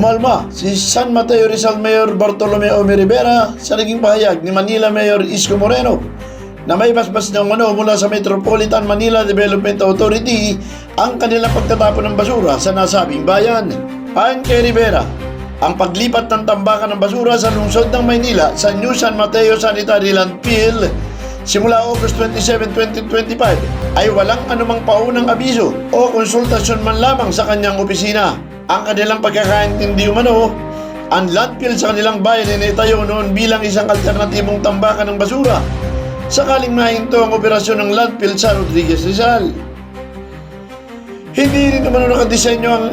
Umalma si San Mateo Rizal Mayor Bartolome Ome Rivera sa naging pahayag ni Manila Mayor Isko Moreno na may basbas ng mano mula sa Metropolitan Manila Development Authority ang kanilang pagtatapon ng basura sa nasabing bayan. Ayon kay Rivera, ang paglipat ng tambakan ng basura sa lungsod ng Maynila sa New San Mateo Sanitary Landfill simula August 27, 2025 ay walang anumang paunang abiso o konsultasyon man lamang sa kanyang opisina. Ang kanilang pagkakaintindi umano, ang landfill sa kanilang bayan ay naitayo noon bilang isang alternatibong tambakan ng basura sakaling mahinto ang operasyon ng landfill sa Rodriguez Rizal. Hindi rin naman nakadisenyo ang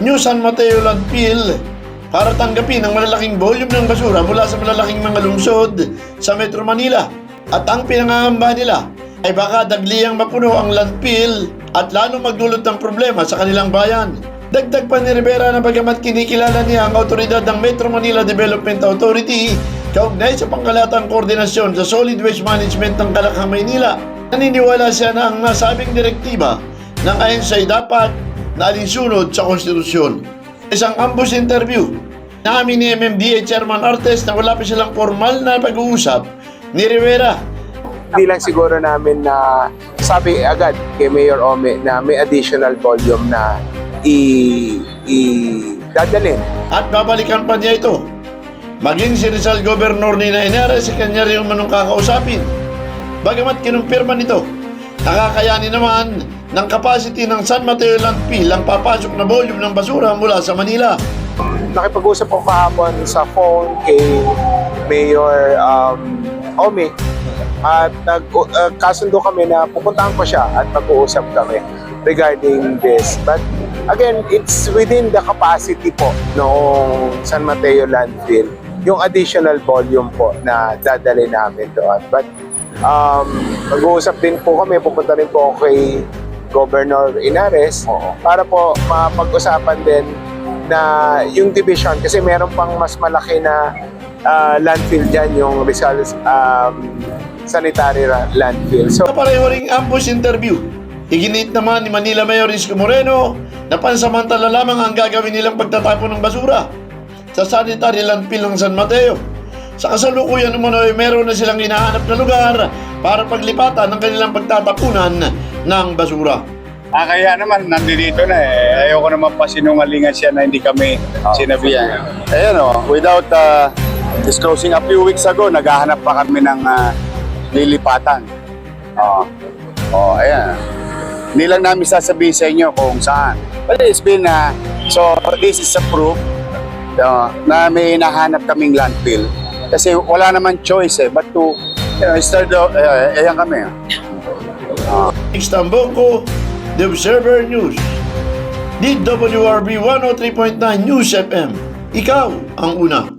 New San Mateo Landfill para tanggapin ang malalaking volume ng basura mula sa malalaking mga lungsod sa Metro Manila. At ang pinangangamba nila ay baka dagliang mapuno ang landfill at lalo magdulot ng problema sa kanilang bayan. Dagdag pa ni Rivera na bagamat kinikilala niya ang autoridad ng Metro Manila Development Authority kaugnay sa pangkalatang koordinasyon sa solid waste management ng Kalakhang, Maynila. Naniniwala siya na ang nasabing direktiba ng ayon ay dapat na alinsunod sa konstitusyon. Isang ambush interview namin ni MMDA Chairman Artes na wala pa silang formal na pag-uusap ni Rivera Hindi lang siguro namin na sabi agad kay Mayor Ome na may additional volume na i, i dadalhin. at babalikan pa niya ito. Maging si Rizal Governor ni Nainara si kanya rin manong kakausapin. Bagamat kinumpirma nito, nakakayanin naman ng capacity ng San Mateo Landfill ang papasok na volume ng basura mula sa Manila. Nakipag-usap ako kahapon sa phone kay Mayor um, Ome at nag, uh, kasundo kami na pupuntahan ko siya at mag-uusap kami regarding this. But again, it's within the capacity po noong San Mateo landfill yung additional volume po na dadali namin doon. But um, mag-uusap din po kami, pupunta rin po kay Governor Inares para po mapag-usapan din na yung division kasi meron pang mas malaki na ah, landfill dyan, yung Rizal um, Sanitary Landfill. So, pareho ring ambush interview, iginit naman ni Manila Mayor Isko Moreno na pansamantala lamang ang gagawin nilang pagtatapon ng basura sa sanitary landfill ng San Mateo. Sa kasalukuyan naman ay meron na silang hinahanap na lugar para paglipatan ng kanilang pagtatapunan ng basura. Ah, kaya naman, nandito na eh. Ayoko naman pa sinungalingan siya na hindi kami sinabihan. Ayan o, without uh, disclosing a few weeks ago, naghahanap pa kami ng uh, lilipatan. Oo. Oh, ayan. Hindi lang namin sasabihin sa inyo kung saan. But it's been, uh, so this is a proof uh, na may nahanap kaming landfill. Kasi wala naman choice eh, but to, you know, start, uh, ayan kami. Istanbulco, The Observer News. DWRB 103.9 News FM. Ikaw ang una.